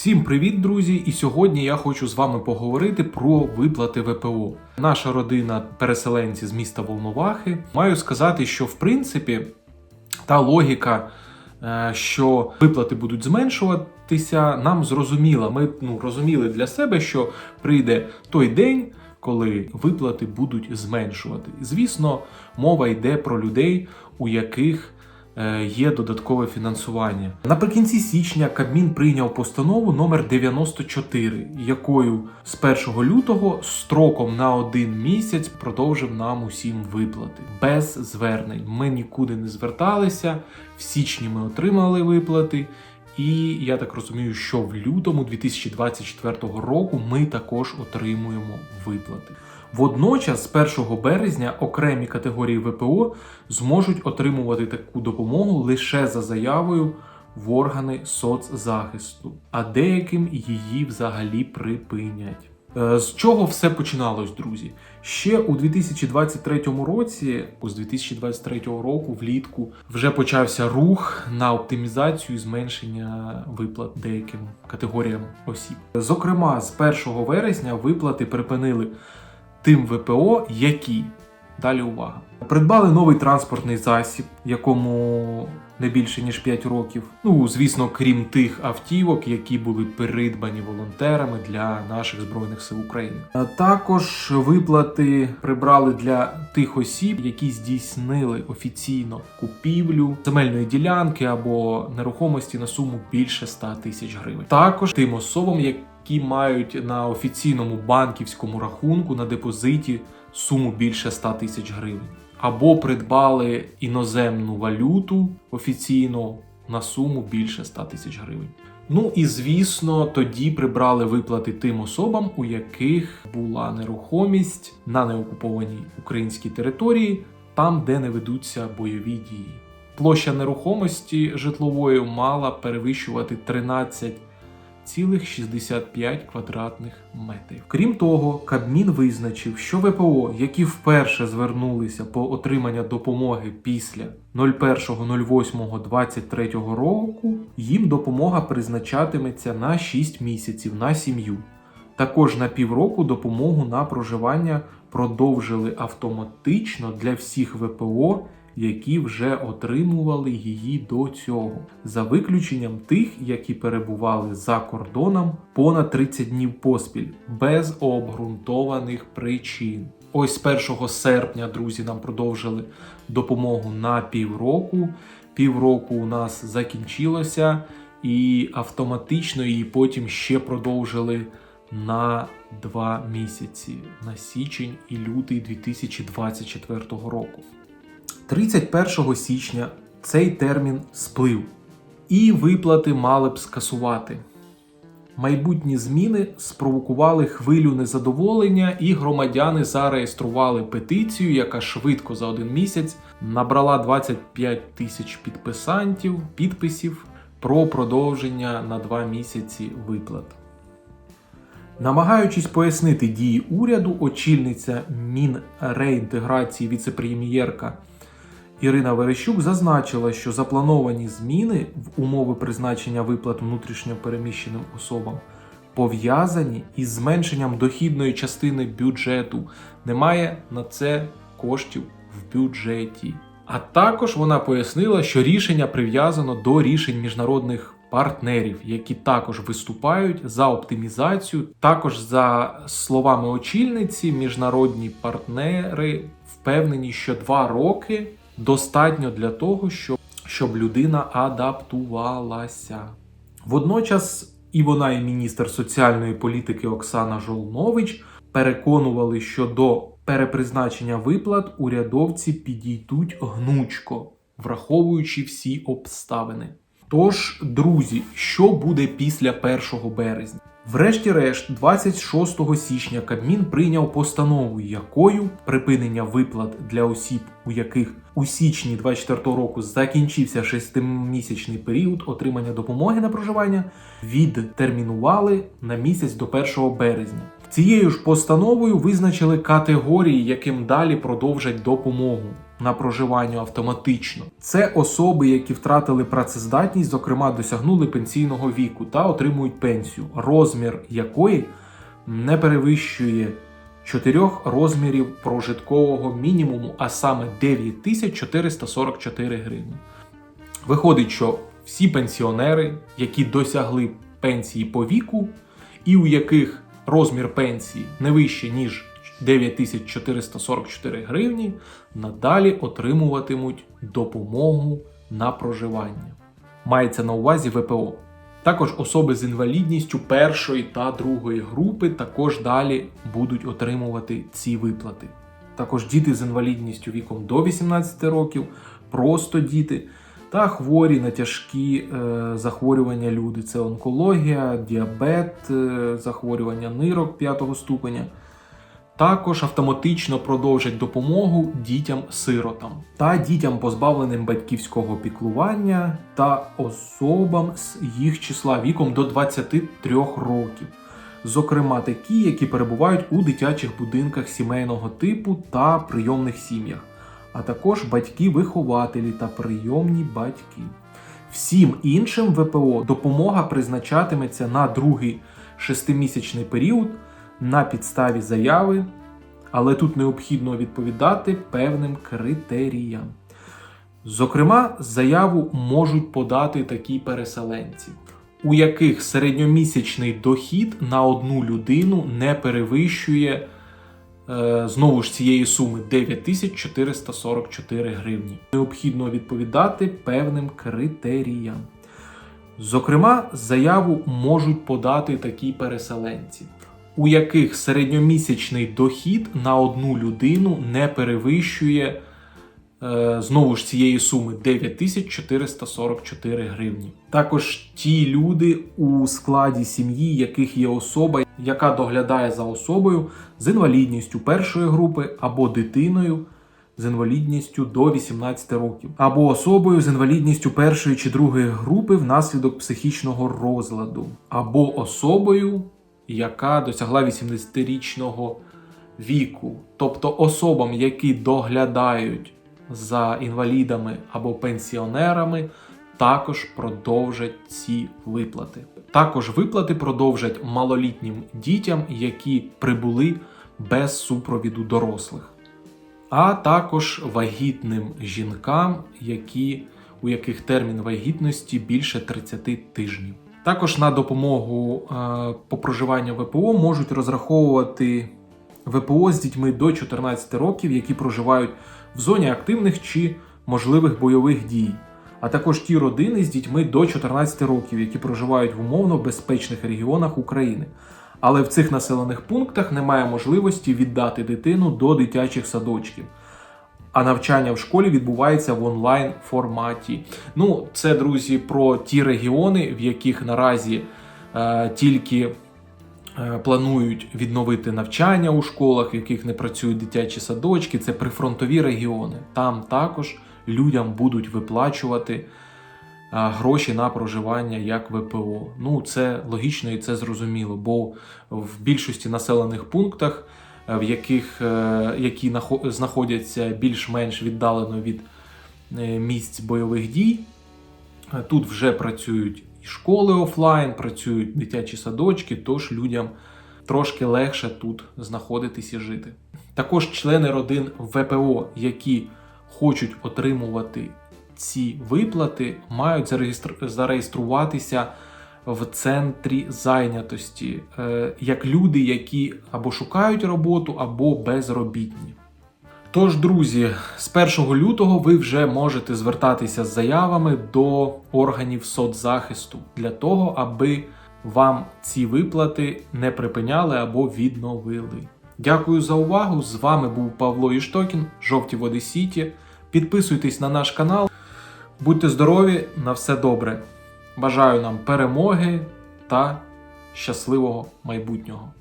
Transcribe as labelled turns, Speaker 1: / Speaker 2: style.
Speaker 1: Всім привіт, друзі! І сьогодні я хочу з вами поговорити про виплати ВПО. Наша родина переселенці з міста Волновахи. Маю сказати, що в принципі та логіка, е, що виплати будуть зменшуватися, нам зрозуміла. Ми ну, розуміли для себе, що прийде той день. Коли виплати будуть зменшувати, звісно, мова йде про людей, у яких є додаткове фінансування. Наприкінці січня Кабмін прийняв постанову номер 94, якою з 1 лютого строком на один місяць продовжив нам усім виплати без звернень. Ми нікуди не зверталися. В січні ми отримали виплати. І я так розумію, що в лютому 2024 року ми також отримуємо виплати. Водночас, з 1 березня, окремі категорії ВПО зможуть отримувати таку допомогу лише за заявою в органи соцзахисту, а деяким її взагалі припинять. Е, З чого все починалось, друзі? Ще у 2023 році, з 2023 року, влітку, вже почався рух на оптимізацію і зменшення виплат деяким категоріям осіб. Зокрема, з 1 вересня виплати припинили тим ВПО, які далі увага. Придбали новий транспортний засіб, якому не більше ніж 5 років. Ну, звісно, крім тих автівок, які були придбані волонтерами для наших збройних сил України. Також виплати прибрали для тих осіб, які здійснили офіційно купівлю земельної ділянки або нерухомості на суму більше 100 тисяч гривень. Також тим особам, які мають на офіційному банківському рахунку на депозиті суму більше 100 тисяч гривень або придбали іноземну валюту офіційно на суму більше 100 тисяч гривень. Ну і звісно, тоді прибрали виплати тим особам, у яких була нерухомість на неокупованій українській території, там, де не ведуться бойові дії. Площа нерухомості житлової мала перевищувати 13 0,65 квадратних метрів. Крім того, Кабмін визначив, що ВПО, які вперше звернулися по отримання допомоги після 01.08.23 року, їм допомога призначатиметься на 6 місяців на сім'ю. Також на півроку допомогу на проживання продовжили автоматично для всіх ВПО які вже отримували її до цього, за виключенням тих, які перебували за кордоном понад 30 днів поспіль, без обґрунтованих причин. Ось 1 серпня, друзі, нам продовжили допомогу на півроку. Півроку у нас закінчилося, і автоматично її потім ще продовжили на два місяці на січень і лютий 2024 року. 31 січня цей термін сплив, і виплати мали б скасувати. Майбутні зміни спровокували хвилю незадоволення, і громадяни зареєстрували петицію, яка швидко за один місяць набрала 25 тисяч підписантів, підписів про продовження на два місяці виплат. Намагаючись пояснити дії уряду, очільниця Мінреінтеграції віцепрем'єрка Ірина Верещук зазначила, що заплановані зміни в умови призначення виплат внутрішньо переміщеним особам пов'язані із зменшенням дохідної частини бюджету. Немає на це коштів в бюджеті. А також вона пояснила, що рішення прив'язано до рішень міжнародних партнерів, які також виступають за оптимізацію. Також, за словами очільниці, міжнародні партнери впевнені, що два роки достатньо для того, щоб, щоб людина адаптувалася. Водночас і вона, і міністр соціальної політики Оксана Жолнович переконували, що до перепризначення виплат урядовці підійдуть гнучко, враховуючи всі обставини. Тож, друзі, що буде після 1 березня? Врешті-решт, 26 січня Кабмін прийняв постанову, якою припинення виплат для осіб, у яких у січні 24 року закінчився шестимісячний період отримання допомоги на проживання, відтермінували на місяць до 1 березня. Цією ж постановою визначили категорії, яким далі продовжать допомогу. На проживання автоматично. Це особи, які втратили працездатність, зокрема досягнули пенсійного віку та отримують пенсію, розмір якої не перевищує чотирьох розмірів прожиткового мінімуму, а саме 9444 гривні. Виходить, що всі пенсіонери, які досягли пенсії по віку, і у яких розмір пенсії не вище, ніж 9444 гривні, надалі отримуватимуть допомогу на проживання. Мається на увазі ВПО. Також особи з інвалідністю першої та другої групи також далі будуть отримувати ці виплати. Також діти з інвалідністю віком до 18 років, просто діти та хворі на тяжкі е, захворювання люди. Це онкологія, діабет, е, захворювання нирок 5 ступеня. Також автоматично продовжать допомогу дітям-сиротам та дітям, позбавленим батьківського піклування та особам з їх числа віком до 23 років, зокрема такі, які перебувають у дитячих будинках сімейного типу та прийомних сім'ях, а також батьки-вихователі та прийомні батьки. Всім іншим ВПО допомога призначатиметься на другий шестимісячний період на підставі заяви, але тут необхідно відповідати певним критеріям. Зокрема, заяву можуть подати такі переселенці, у яких середньомісячний дохід на одну людину не перевищує е, знову ж цієї суми 9444 гривні. Необхідно відповідати певним критеріям. Зокрема, заяву можуть подати такі переселенці, у яких середньомісячний дохід на одну людину не перевищує е, знову ж цієї суми 9444 гривні. Також ті люди у складі сім'ї, яких є особа, яка доглядає за особою з інвалідністю першої групи або дитиною з інвалідністю до 18 років, або особою з інвалідністю першої чи другої групи внаслідок психічного розладу, або особою, яка досягла 80-річного віку, тобто особам, які доглядають за інвалідами або пенсіонерами, також продовжать ці виплати. Також виплати продовжать малолітнім дітям, які прибули без супровіду дорослих а також вагітним жінкам, які, у яких термін вагітності більше 30 тижнів. Також на допомогу е, по проживанню ВПО можуть розраховувати ВПО з дітьми до 14 років, які проживають в зоні активних чи можливих бойових дій, а також ті родини з дітьми до 14 років, які проживають в умовно безпечних регіонах України. Але в цих населених пунктах немає можливості віддати дитину до дитячих садочків. А навчання в школі відбувається в онлайн форматі. Ну, це, друзі, про ті регіони, в яких наразі е, тільки е, планують відновити навчання у школах, в яких не працюють дитячі садочки. Це прифронтові регіони. Там також людям будуть виплачувати гроші на проживання як ВПО. Ну це логічно і це зрозуміло, бо в більшості населених пунктах, е, в яких е, які знаходяться більш-менш віддалено від е, місць бойових дій, тут вже працюють і школи офлайн, працюють дитячі садочки, тож людям трошки легше тут знаходитись і жити. Також члени родин ВПО, які хочуть отримувати ці виплати мають зареєструватися в центрі зайнятості е, як люди, які або шукають роботу, або безробітні. Тож, друзі, з 1 лютого ви вже можете звертатися з заявами до органів соцзахисту для того, аби вам ці виплати не припиняли або відновили. Дякую за увагу! З вами був Павло Іштокін, Жовті Води Сіті. Підписуйтесь на наш канал. Будьте здорові, на все добре. Бажаю нам перемоги та щасливого майбутнього.